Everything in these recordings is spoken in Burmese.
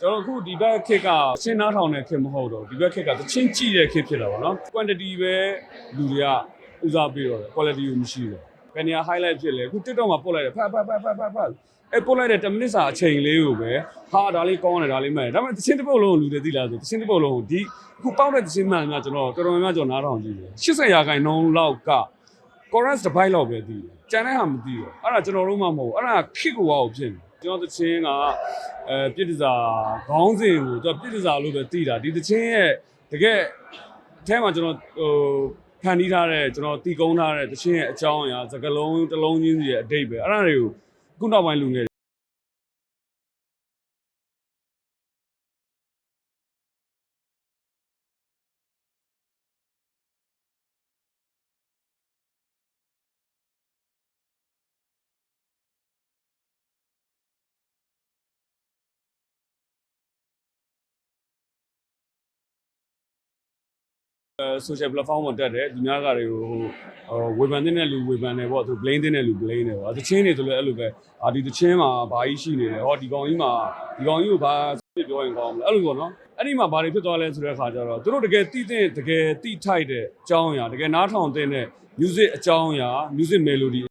ကျွန်တော်အခုဒီဘက်ခက်ကရှင်းနားထောင်တဲ့ခက်မဟုတ်တော့ဒီဘက်ခက်ကတချင်းကြည့်တဲ့ခက်ဖြစ်တာပေါ့နော် quantity ပဲလူတွေကဦးစားပေးတော့တယ် quality ကိုမရှိတော့ဘယ်နေရာ highlight ဖြစ်လဲအခု TikTok မှာပို့လိုက်တယ်ဖတ်ဖတ်ဖတ်ဖတ်ဖတ်ဖတ်အဲပို့လိုက်တဲ့10မိနစ်စာအချိန်လေးကိုပဲဟာဒါလေးကောင်းတယ်ဒါလေးမှန်တယ်ဒါပေမဲ့တချင်းတစ်ပုတ်လုံးကိုလူတွေသိလားဆိုတချင်းတစ်ပုတ်လုံးကိုဒီအခုပေါက်တဲ့တချင်းမှန်ကကျွန်တော်တော်တော်များများကျွန်တော်နားထောင်ကြည့်တယ်80ရာခိုင်နှုန်းလောက်က chorus တစ်ပိုင်းလောက်ပဲသိတယ်ကျန်တဲ့ဟာမသိတော့အဲ့ဒါကျွန်တော်တို့မှမဟုတ်ဘူးအဲ့ဒါခစ်ကိုဝါကိုဖြစ်နေ ကျွန်တော်တချင်းကအဲပြစ်ဒစာခေါင်းစဉ်ကိုသူကပြစ်ဒစာလို့ပဲသိတာဒီတချင်းရဲ့တကယ်အထဲမှာကျွန်တော်ဟိုဖန်တီးထားတဲ့ကျွန်တော်တီကုန်းထားတဲ့တချင်းရဲ့အကြောင်းအရာစကလုံးတစ်လုံးချင်းစီရဲ့အတိတ်ပဲအဲ့ဒါတွေကိုခုနောက်ပိုင်းလူငယ် social platform မှာတက်တယ်ဒီများကတွေကိုဟိုဝေဖန်တဲ့လူဝေဖန်တယ်ပေါ့သူ blame တဲ့လူ blame တယ်ပေါ့တချင်းတွေဆိုလည်းအဲ့လိုပဲအာဒီတချင်းမှာဘာကြီးရှိနေလဲဟောဒီကောင်ကြီးမှာဒီကောင်ကြီးကိုဘာဖြစ်ပြောရင်ကောင်းမလဲအဲ့လိုပေါ့နော်အဲ့ဒီမှာဘာတွေဖြစ်သွားလဲဆိုတဲ့အခါကျတော့သူတို့တကယ်တိတဲ့တကယ်တိထိုက်တဲ့အကြောင်းအရာတကယ်နားထောင်တဲ့ music အကြောင်းအရာ music melody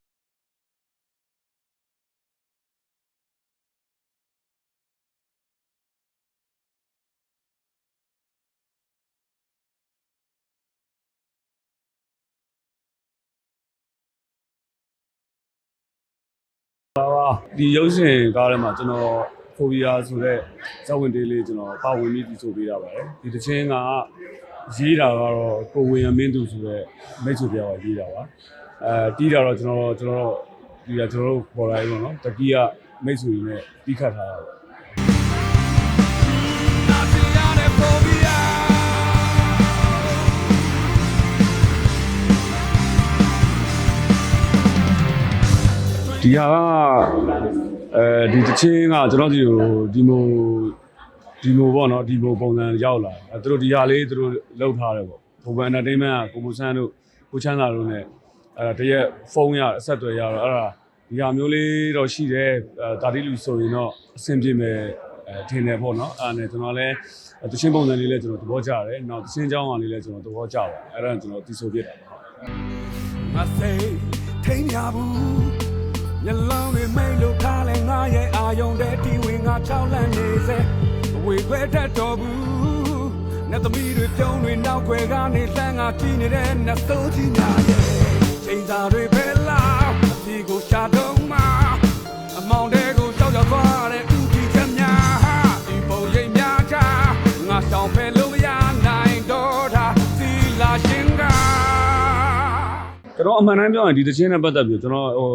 ဒီရုပ်ရှင်ကားထဲမှာကျွန်တော်ဖိုဘီယာဆိုတဲ့ဇဝင်တေးလေးကျွန်တော်ပါဝင်ပြီးဒီဆိုပေးရပါတယ်ဒီတချင်းကရေးတာကတော့ကိုဝင်ရမင်းသူဆိုတဲ့မိတ်ဆွေပြောင်းရေးတာပါအဲတီးတာတော့ကျွန်တော်ကျွန်တော်ဒီကကျွန်တော်တို့ပေါ်လာပြီပေါ့နော်တကီးကမိတ်ဆွေတွေနဲ့တီးခတ်ထားတာပါ ဒီဟာကအဲဒီတချင်းကကျွန်တော်ဒီကိုဒီမိုဒီမိုပေါ့နော်ဒီမိုပုံစံရောက်လာတယ်အဲသူတို့ဒီဟာလေးသူတို့လောက်ထားတယ်ပေါ့ဘုံဘန် entertainment ကကိုမိုဆန်းတို့ကိုချမ်းသာတို့ ਨੇ အဲတရက်ဖုန်းရအဆက်အသွယ်ရတော့အဲ့ဒါဒီဟာမျိုးလေးတော့ရှိတယ်အဲဒါတိလူဆိုရင်တော့အဆင်ပြေမယ်အဲထင်တယ်ပေါ့နော်အဲ့ဒါနဲ့ကျွန်တော်လည်းတချင်းပုံစံလေးလည်းကျွန်တော်သဘောကျတယ်နောက်တချင်းเจ้าအောင်လေးလည်းကျွန်တော်သဘောကျပါတယ်အဲ့ဒါကျွန်တော်တီးဆိုပြတာပါ မစိထိန်ရဘူး မျက်လုံးတွေမိတ်လို့ထားလဲငါရဲ့အာယုံတဲ့ဒီဝင်ငါချောင်းလန့်နေစေအဝေခွဲတတ်တော်ဘူးနဲ့သမီးတွေပြုံးတွေနောက်ွယ်ကနေလှမ်းငါကြည့်နေတဲ့နှသိုးကြီးများရဲ့ချိန်သာတွေပဲလားဒီကိုရှာတော့မှအမောင်တဲ့ကိုကြောက်ကြောက်သွားတဲ့ဥတီချက်များဒီပုံရိပ်များချငါတောင်းဖဲလို့မရနိုင်တော့တာသီလာရှင်ကကျွန်တော်အမှန်တမ်းပြောရင်ဒီတခြင်းနဲ့ပတ်သက်ပြီးကျွန်တော်ဟို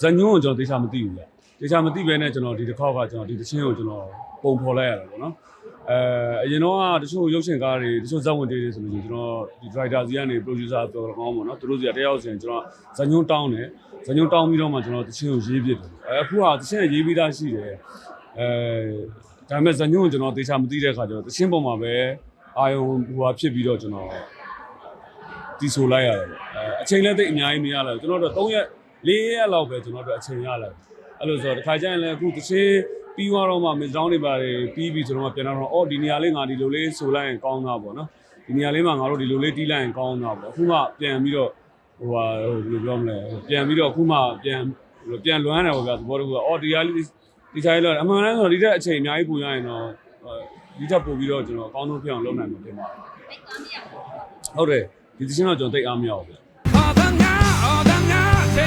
ဇညွန်းကိုကျွန်တော်တေချာမသိဘူးဗျတေချာမသိဘဲနဲ့ကျွန်တော်ဒီတစ်ခေါက်ကကျွန်တော်ဒီတခြင်းကိုကျွန်တော်ပုံဖော်လိုက်ရတာပေါ့နော်အဲအရင်တော့ကတချို့ရုပ်ရှင်ကားတွေတချို့ဇက်ဝင်တေးတွေဆိုလို့ရှိရင်ကျွန်တော်ဒီ writer စီကနေ producer ပြောတော့ကောင်းပေါ့နော်သူတို့စီကတယောက်စီရင်ကျွန်တော်ဇညွန်းတောင်းတယ်ဇညွန်းတောင်းပြီးတော့မှကျွန်တော်တခြင်းကိုရေးပြတယ်အဲအခုကတခြင်းရေးပြီးသားရှိတယ်အဲဒါပေမဲ့ဇညွန်းကိုကျွန်တော်တေချာမသိတဲ့အခါကျတော့တခြင်းပုံမှာပဲအာယုံဟိုဟာဖြစ်ပြီးတော့ကျွန်တော်တီဆိုလိုက်ရတယ်ပေါ့အဲအချိန်လည်းသိပ်အများကြီးမရလိုက်ဘူးကျွန်တော်တို့3ရက် 4ရက်လောက်ပဲကျွန်တော်တို့အချိန်ရလိုက်အဲ့လိုဆိုတော့တစ်ခါကျရင်လည်းအခုတစ်ချင်းပြီးသွားတော့မှမစ်ဒေါင်းတွေပါတယ်ပြီးပြီဆိုတော့မှပြန်တော့အော်ဒီနေရာလေးငါဒီလိုလေးဆိုလိုက်ရင်ကောင်းတာပေါ့နော်ဒီနေရာလေးမှာငါတို့ဒီလိုလေးတီးလိုက်ရင်ကောင်းတာပေါ့အခုမှပြန်ပြီးတော့ဟိုဟာဟိုဘယ်လိုပြောမလဲပြန်ပြီးတော့အခုမှပြန်ပြန်လွမ်းတယ်ပေါ့ဗျာသဘောတကူကအော်ဒီဟာလေးဒီချိုင်းလို့အမှန်တမ်းဆိုတော့ဒီတက်အချိန်အများကြီးပူရရင်တော့ဒီထက်ပိုပြီးတော့ကျွန်တော်အကောင်းဆုံးဖြစ်အောင်လုပ်နိုင်မှာတင်ပါတယ်ဟုတ်တယ်ဒီသချင်းတော့ကျွန်တော်တိတ်အားမရဘူးဗျ ဒီ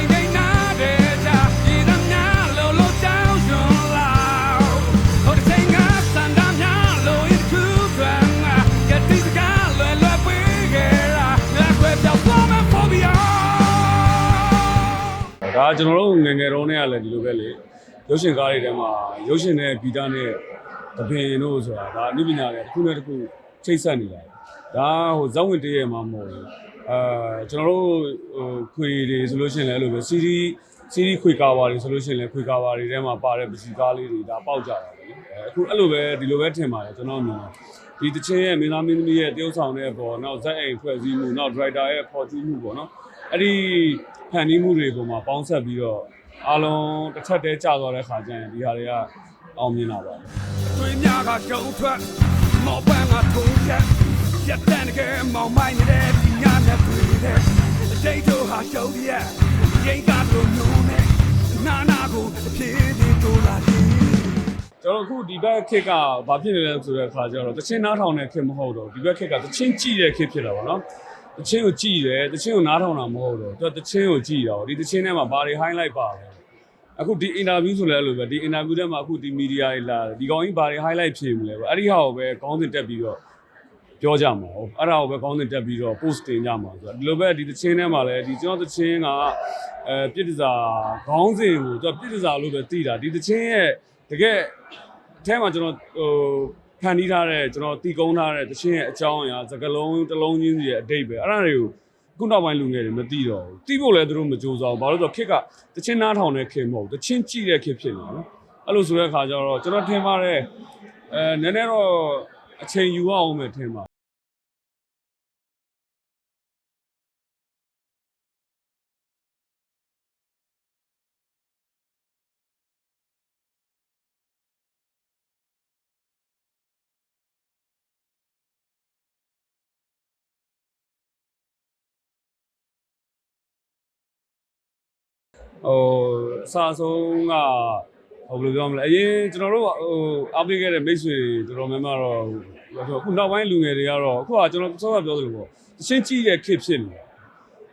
သမညာလောလောတောင်းရွှန်လာဟိုတဲ့ငါစန္ဒညာလိုရခုသွမ်းကတိစကားလွယ်လွယ်ပေးခဲ့တာလက်ွယ်ပြောင်းသွားမဲ့ phobia ဒါကျွန်တော်တို့ငယ်ငယ်တုန်းကလည်းဒီလိုပဲလေရုပ်ရှင်ကားတွေထဲမှာရုပ်ရှင်နဲ့ဂီတနဲ့တပင်တို့ဆိုတာဒါအနုပညာတွေတစ်ခုနဲ့တစ်ခုချိတ်ဆက်နေတာဒါဟိုဇက်ဝင်တည်းရဲ့မှာမဟုတ်ဘူး အာကျွန်တော်တို့ဟိုခွေတွေဆိုလို့ရှိရင်လည်းအဲ့လိုပဲစီရီစီရီခွေကာဝါတွေဆိုလို့ရှိရင်လည်းခွေကာဝါတွေထဲမှာပါတဲ့ပစီကားလေးတွေဒါပေါက်ကြတာပဲလေအဲအခုအဲ့လိုပဲဒီလိုပဲထင်ပါတယ်ကျွန်တော်မြင်တယ်ဒီတချင်းရဲ့မင်းသားမင်းသမီးရဲ့တရုပ်ဆောင်တဲ့ပေါ်နောက်ဇက်အိမ်ဖွဲ့စည်းမှုနောက်ဒရိုက်တာရဲ့ပေါ်ကျူးမှုပေါ့နော်အဲ့ဒီဖန်တီးမှုတွေပေါ်မှာပေါင်းဆက်ပြီးတော့အားလုံးတစ်ထပ်တည်းကြာသွားတဲ့ခါကျရင်ဒီဟာတွေကဟအောင်မြင်တာပါတွေးများကရှုံးထွက်မော်ပန်းကထုံးချက်ရက်တန်ကဲမောင်မိုင်းနေတဲ့ဒီညနဲ့ တွေ့တဲ့အတိတ်တို့ဟာရှုံးပြက်ရိတ်ကလို့နုံနေနာနာကိုအဖြစ်ဒီတို့လာတယ်ကျွန်တော်အခုဒီဘက်ခက်ကဘာဖြစ်နေလဲဆိုတဲ့အခါကျတော့တချင်းနားထောင်တဲ့ခက်မဟုတ်တော့ဒီဘက်ခက်ကတချင်းကြည့်တဲ့ခက်ဖြစ်လာပါတော့တချင်းကိုကြည့်တယ်တချင်းကိုနားထောင်တာမဟုတ်တော့သူကတချင်းကိုကြည့်တာဒီတချင်းထဲမှာဘာတွေ highlight ပါလဲအခုဒီ interview ဆိုလဲအဲ့လိုပဲဒီ interview ထဲမှာအခုဒီ media တွေလာတယ်ဒီကောင်ကြီးဘာတွေ highlight ဖြေမလဲပေါ့အဲ့ဒီဟာကိုပဲကောင်းစင်တက်ပြီးတော့ ပြောကြမှာဟုတ်အဲ့ဒါကိုပဲကောင်းစင်တက်ပြီးတော့ post တင်ကြမှာဆိုတော့ဒီလိုပဲဒီတချင်းထဲမှာလဲဒီကျွန်တော်တချင်းကအဲပြစ်ဒစာခေါင်းစဉ်ကိုသူကပြစ်ဒစာလို့ပဲသိတာဒီတချင်းရဲ့တကယ်အထဲမှာကျွန်တော်ဟိုဖန်တီးထားတဲ့ကျွန်တော်တီကုန်းထားတဲ့တခြင်းရဲ့အကြောင်းအရာစကလုံးတစ်လုံးချင်းစီရဲ့အတိတ်ပဲအဲ့ဒါတွေကိုခုနောက်ပိုင်းလူငယ်တွေမသိတော့ဘူးသိဖို့လည်းသူတို့မကြိုးစားဘူးဘာလို့လဲဆိုတော့ခစ်ကတခြင်းနားထောင်တဲ့ခစ်မဟုတ်ဘူးတခြင်းကြည့်တဲ့ခစ်ဖြစ်နေတယ်နော်အဲ့လိုဆိုတဲ့အခါကျတော့ကျွန်တော်ထင်ပါတယ်အဲနည်းနည်းတော့ အချိန်ယူရအောင်မယ်ထင်ပါဟိုအစာဆုံးက ဟိုဘယ်လိုပြောမလဲအရင်ကျွန်တော်တို့ဟိုအားပေးခဲ့တဲ့မိတ်ဆွေတွေတော်တော်များများတော့ဟိုအခုနောက်ပိုင်းလူငယ်တွေကတော့အခုကကျွန်တော်စောစောပြောသလိုပေါ့တချင်းကြည့်တဲ့ခစ်ဖြစ်နေတယ်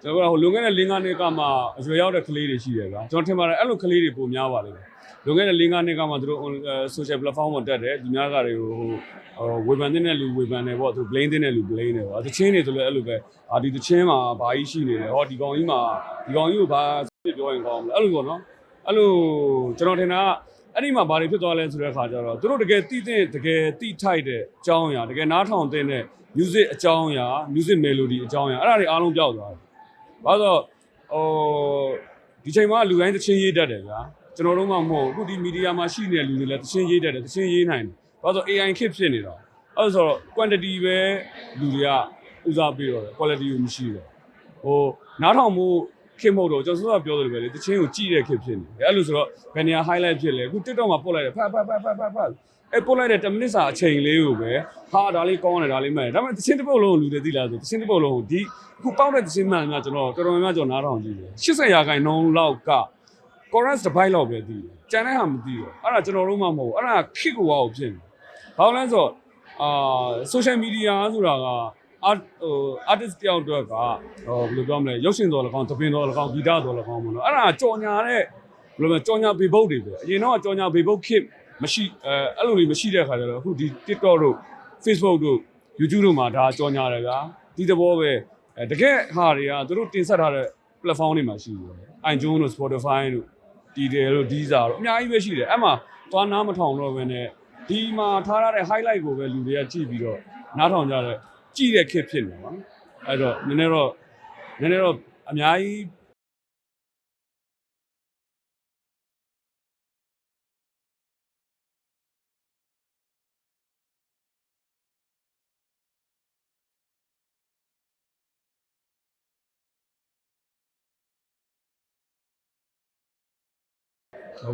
ကျွန်တော်ကဟိုလွန်ခဲ့တဲ့၄-၅နှစ်ကမှအရွယ်ရောက်တဲ့ကလေးတွေရှိတယ်ဗျာကျွန်တော်ထင်ပါတယ်အဲ့လိုကလေးတွေပုံများပါလိမ့်မယ်လွန်ခဲ့တဲ့၄-၅နှစ်ကမှသူတို့ social platform ပေါ်တက်တယ်ဒီများကတွေကိုဟိုဟိုဝေဖန်တဲ့လူဝေဖန်တယ်ပေါ့သူ blame တဲ့လူ blame တယ်ပေါ့တချင်းတွေဆိုလည်းအဲ့လိုပဲအာဒီတချင်းမှာဘာကြီးရှိနေတယ်ဟောဒီကောင်ကြီးမှာဒီကောင်ကြီးကိုဘာဖြစ်ပြောရင်ကောင်းမလဲအဲ့လိုပေါ့နော် အဲ့လိုကျွန်တော်ထင်တာကအဲ့ဒီမှာဘာတွေဖြစ်သွားလဲဆိုတဲ့အခါကျတော့သူတို့တကယ်တိတဲ့တကယ်တိထိုက်တဲ့အကြောင်းအရာတကယ်နားထောင်တဲ့ music အကြောင်းအရာ music melody အကြောင်းအရာအဲ့ဒါတွေအားလုံးပျောက်သွားတယ်။ဘာလို့ဟိုဒီချိန်မှာလူတိုင်းသချင်းရေးတတ်တယ်ဗျာကျွန်တော်တို့မှမဟုတ်အခုဒီမီဒီယာမှာရှိနေတဲ့လူတွေလည်းသချင်းရေးတတ်တယ်သချင်းရေးနိုင်တယ်။ဘာလို့ AI ခစ်ဖြစ်နေတော့အဲ့ဆိုတော့ quantity ပဲလူတွေကဦးစားပေးတော့တယ် quality ကိုမရှိတော့ဟိုနားထောင်မှု ခင်မဟုတ်တော့ကျွန်တော်စောစောပြောသလိုပဲလေတချင်းကိုကြည့်တဲ့ခင်ဖြစ်နေတယ်အဲ့လိုဆိုတော့ဘယ်နေရာ highlight ဖြစ်လဲအခု TikTok မှာပို့လိုက်တယ်ဖတ်ဖတ်ဖတ်ဖတ်ဖတ်ဖတ်အဲ့ပို့လိုက်တဲ့10မိနစ်စာအချိန်လေးကိုပဲဟာဒါလေးကောင်းတယ်ဒါလေးမှန်တယ်ဒါပေမဲ့တချင်းတစ်ပုတ်လုံးကိုလူတွေသိလားဆိုတချင်းတစ်ပုတ်လုံးကိုဒီအခုပေါက်တဲ့တချင်းမှန်များကျွန်တော်တော်တော်များများကျွန်တော်နားထောင်ကြည့်တယ်80ရာခိုင်နှုန်းလောက်က chorus တစ်ပိုက်လောက်ပဲသိတယ်ကျန်တဲ့ဟာမသိတော့အဲ့ဒါကျွန်တော်တို့မှမဟုတ်ဘူးအဲ့ဒါခစ်ကွာကိုဖြစ်နေဘာလို့လဲဆိုတော့အာ social media ဆိုတာက art ဟို artist တယောက်အတွက်ကဟိုဘယ်လိုပြောမလဲရုပ်ရှင်တော်လည်းကောင်းသပင်တော်လည်းကောင်းဂီတတော်လည်းကောင်းမလို့အဲ့ဒါကြော်ညာတဲ့ဘယ်လိုလဲကြော်ညာဘေဘုတ်တွေပဲအရင်တော့ကြော်ညာဘေဘုတ်ခစ်မရှိအဲအဲ့လိုလေးမရှိတဲ့ခါကျတော့အခုဒီ TikTok တို့ Facebook တို့ YouTube တို့မှာဒါကြော်ညာတယ်ဗျာဒီသဘောပဲအဲတကယ်ဟာတွေကသူတို့တင်ဆက်ထားတဲ့ platform တွေမှာရှိတယ် iTunes တို့ Spotify တို့ Tidal တို့ Deezer တို့အများကြီးပဲရှိတယ်အဲ့မှာသွားနားမထောင်တော့ဘဲနဲ့ဒီမှာထားရတဲ့ highlight ကိုပဲလူတွေကကြည့်ပြီးတော့နားထောင်ကြတဲ့ ကြည့်တဲ့ခက်ဖြစ်နေပါအဲ့တော့နည်းနည်းတော့နည်းနည်းတော့အများကြီး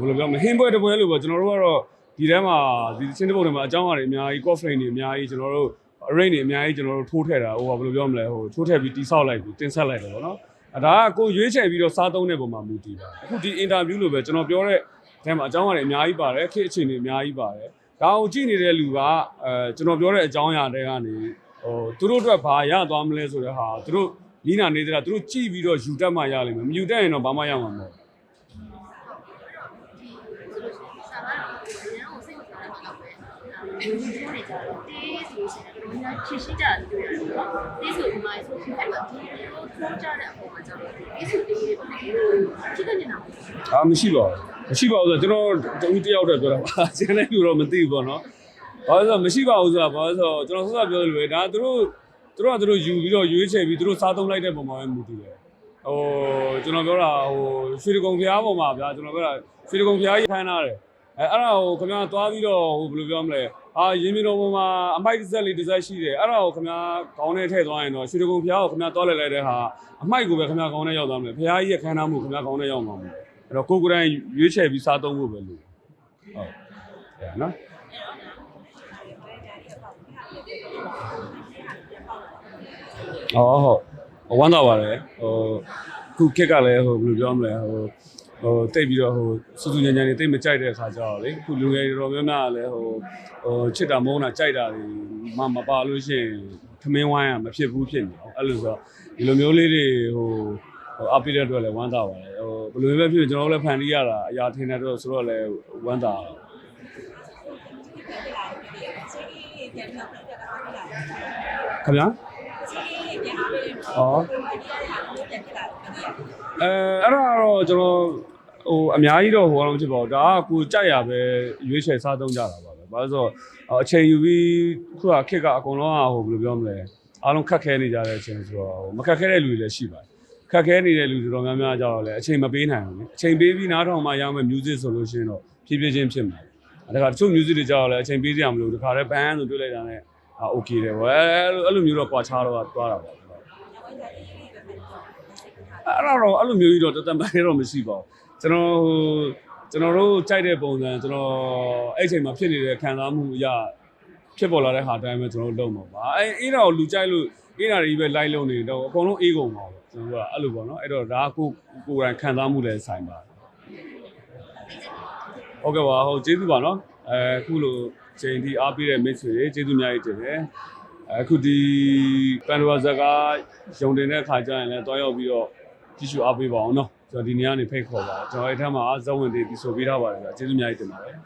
ဘယ်လိုပြောမလဲဟင်းပွဲတစ်ပွဲလို့ပေါ့ကျွန်တော်တို့ကတော့ဒီထဲမှာဒီချင်းတစ်ပုတ်တွေမှာအကြောင်းအရာတွေအများကြီး coffee တွေအများကြီးကျွန်တော်တို့ arrange တွေအများကြီးကျွန်တော်တို့ထိုးထည့်တာဟိုဘယ်လိုပြောမလဲဟိုထိုးထည့်ပြီးတိဆောက်လိုက်ပြီးတင်ဆက်လိုက်တယ်ပေါ့နော်အဲဒါကကိုရွေးချယ်ပြီးတော့စားသုံးတဲ့ပုံမှာမူတည်ပါအခုဒီ interview လို့ပဲကျွန်တော်ပြောတဲ့အဲမှာအကြောင်းအရာတွေအများကြီးပါတယ်ခေတ်အခြေအနေအများကြီးပါတယ်ဒါကိုကြည့်နေတဲ့လူကအဲကျွန်တော်ပြောတဲ့အကြောင်းအရာတွေကနေဟိုသူတို့အတွက်ဘာရသွားမလဲဆိုတဲ့ဟာသူတို့နီးနာနေတဲ့သူတို့ကြည့်ပြီးတော့ယူတတ်မှရလိမ့်မယ်မယူတတ်ရင်တော့ဘာမှရမှာမဟုတ်ဒီဆို လို့ရှိရင်ဆရာကလည်းအရင်ကဆိုရင်တော့ညချစ်ရှိကြတယ်ပြောရတယ်နော်တေးဆိုဒီမှာဆိုဖြစ်တယ်ဒီလိုထိုးကြတဲ့အပေါ်မှာကျတော့တေးဆိုတေးတွေပေါ့ဒီလိုချစ်တဲ့နေတာပေါ့အာမရှိပါဘူးမရှိပါဘူးဆိုတော့ကျွန်တော်တူတယောက်တည်းပြောတာပါကျန်တဲ့လူတော့မသိဘူးပေါ့နော်ဘာလို့လဲဆိုတော့မရှိပါဘူးဆိုတာဘာလို့လဲဆိုတော့ကျွန်တော်ဆက်ဆက်ပြောလို့ပဲဒါသူတို့သူတို့ကသူတို့ယူပြီးတော့ရွေးချယ်ပြီးသူတို့စားသုံးလိုက်တဲ့ပုံမှာပဲမူတည်တယ်ဟိုကျွန်တော်ပြောတာဟိုရွှေတကုံဖျားပုံမှာဗျာကျွန်တော်ပြောတာရွှေတကုံဖျားကြီးဖမ်းထားတယ် အဲအဲ့ဒါကိုခင်ဗျားသွားပြီးတော့ဟိုဘယ်လိုပြောမလဲအာရင်းမြတော်ပုံမှာအမိုက်တစ်စက်လေးတစ်စက်ရှိတယ်အဲ့ဒါကိုခင်ဗျားခေါင်းထဲထည့်သွားရင်တော့ရွှေတကုံဖျားကိုခင်ဗျားသွားလိုက်လိုက်တဲ့ဟာအမိုက်ကိုပဲခင်ဗျားခေါင်းထဲရောက်သွားမယ်ဖျားကြီးရဲ့ခန်းသားမှုခင်ဗျားခေါင်းထဲရောက်မှာမဟုတ်ဘူးအဲ့တော့ကိုယ်ကိုယ်တိုင်ရွေးချယ်ပြီးစားသုံးဖို့ပဲလို့ဟုတ်အဲ့ဒါနော်အော်ဟုတ်ဝမ်းသာပါတယ်ဟိုခုခက်ကလည်းဟိုဘယ်လိုပြောမလဲဟို ဟိုတိတ်ပြီးတော့ဟိုစူးစူးညံညံနေတိတ်မကြိုက်တဲ့အခါကျတော့လေခုလူငယ်တွေတော်များများကလည်းဟိုဟိုချစ်တာမုန်းတာကြိုက်တာတွေမမပါလို့ရှိရင်ထမင်းဝိုင်းอ่ะမဖြစ်ဘူးဖြစ်နေအောင်အဲ့လိုဆိုတော့ဒီလိုမျိုးလေးတွေဟိုဟိုအပိတဲ့အတွက်လည်းဝမ်းသာပါတယ်ဟိုဘယ်လိုပဲဖြစ်ဖြစ်ကျွန်တော်တို့လည်းဖန်တီးရတာအရာထင်တဲ့အတွက်ဆိုတော့လည်းဝမ်းသာတယ်ခင်ဗျာအော် အဲအဲ့ဒါတော့ကျွန်တော်ဟိုအများကြီးတော့ဟိုတော့မဖြစ်ပါဘူးဒါကကိုကြိုက်ရပဲရွေးချယ်စားသုံးကြတာပါပဲဘာလို့ဆိုတော့အချိန်ယူပြီးခုကခက်ကအကုန်လုံးကဟိုဘယ်လိုပြောမလဲအားလုံးခက်ခဲနေကြတဲ့အချိန်ဆိုတော့ဟိုမခက်ခဲတဲ့လူတွေလည်းရှိပါတယ်ခက်ခဲနေတဲ့လူတွေတော်များများကြတော့လည်းအချိန်မပေးနိုင်ဘူးလေအချိန်ပေးပြီးနားထောင်မှရမယ် music ဆိုလို့ရှိရင်တော့ဖြည်းဖြည်းချင်းဖြစ်မှာဒါကတချို့ music တွေကြတော့လည်းအချိန်ပေးစရာမလိုတခါတည်းဘန်းဆိုတွေ့လိုက်တာနဲ့အာ okay တယ်ဗောအဲ့လိုအဲ့လိုမျိုးတော့ကွာခြားတော့သွားတာပါ အဲ့တော့အဲ့လိုမျိုးကြီးတော့တသက်ပိုင်းတော့မရှိပါဘူးကျွန်တော်ဟိုကျွန်တော်တို့ကြိုက်တဲ့ပုံစံကျွန်တော်အဲ့အချိန်မှာဖြစ်နေတဲ့ခံစားမှုအရဖြစ်ပေါ်လာတဲ့ဟာတိုင်းပဲကျွန်တော်တို့လုပ်မှာပါအဲ့အဲ့ဒါကိုလူကြိုက်လို့အဲ့ဒါတွေပဲလိုက်လုံနေတော့အကုန်လုံးအေးကုန်ပါဘူးကျွန်တော်ကအဲ့လိုပေါ့နော်အဲ့တော့ဒါကကိုကိုယ်တိုင်ခံစားမှုလည်းဆိုင်ပါတယ်ဟုတ်ကဲ့ပါဟုတ်ကျေးဇူးပါနော်အဲခုလိုချိန်ဒီအားပေးတဲ့မိတ်ဆွေတွေကျေးဇူးအများကြီးတင်တယ်အခုဒီပန်ဒဝါဇက်ကရုံတင်တဲ့ခါကျရင်လည်းတွားရောက်ပြီးတော့ ကြည့်ရှုအားပေးပါအောင်နော်ကျွန်တော်ဒီနေရာနေဖိတ်ခေါ်ပါကျွန်တော်အဲ့ထက်မှာဇဝင်တွေဒီဆိုပေးထားပါတယ်ဗျာကျေးဇူးအများကြီးတင်ပါတယ်